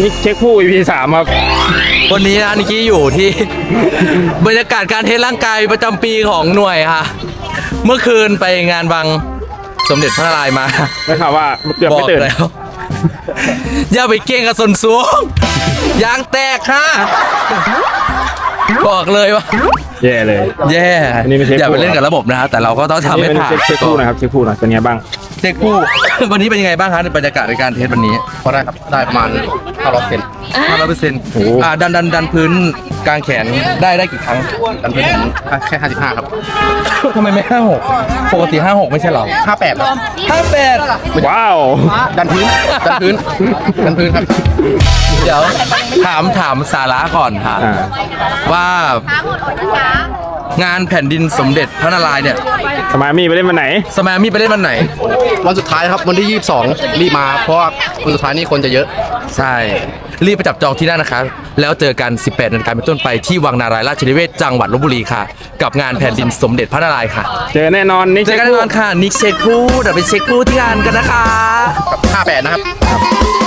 นี่เช็คผู้ EP สามครับ วันนี้นะนิกกี้อยู่ที่ บรรยากาศการเทสร่างกายประจำปีของหน่วยค่ะ เมื่อคืนไปงานวังสมเด็จพระนารายณ์มา ได้ข่าวว่าเกือบบอไม่กตื่น แล้ว อย่าไปเก่งกับส่วนสูงยางแตกค่ะ บอกเลยว่า แย่เลย แย่ อันนี้ไม่ใช่อย่าไปเล่นกับระบบนะฮะแต่เราก็ต้องทำให้นี่ผ่าน เช็คเช็คผู้หนะครับ เช็คผู้หน่อยเป็นไงบ้าง เช็คคู่วันนี้เป็นยังไงบ้างคะในบรรยากาศในการเทสวันนี้พอได้ครับ ได้ประมาณ500เซนห้าร้อยเปอร์เซ็นต์โอ้โหอ่าดันดันดันพื้นกลางแขนได้ได้กี่ครั้งกันพื้นผมแค่55ครับทำไมไม่ห้าหกปกติห้าหกไม่ใช่เหรอ58ครับห้าแปดว้าว ดันพื้น ดันพื้น ดันพื้นครับ เดี๋ยวถามถามสาระก่อนค่ะอ่าว่า งานแผ่นดินสมเด็จพระนารายณ์เนี่ย สมายมี่ไปเล่นวันไหน สมัยมีไปเล่นวันไหน วันสุดท้ายครับวันที่ 22 รีบมา เพราะว่าวันสุดท้ายนี่คนจะเยอะ ใช่ รีบไปจับจองที่นั่นนะคะแล้วเจอกัน 18นาฬิกาเป็นต้นไปที่วังนารายณ์ราชนิเวศจังหวัดลบบุรีค่ะ กับงานแผ่นดินสมเด็จพระนารายณ์ค่ะ เจอแน่นอนนี่เจอกันแน่นอนค่ะนิกเช็คคู่เดี๋ยวไปเช็คคู่ที่งานกันนะคะกับ58 นะครับ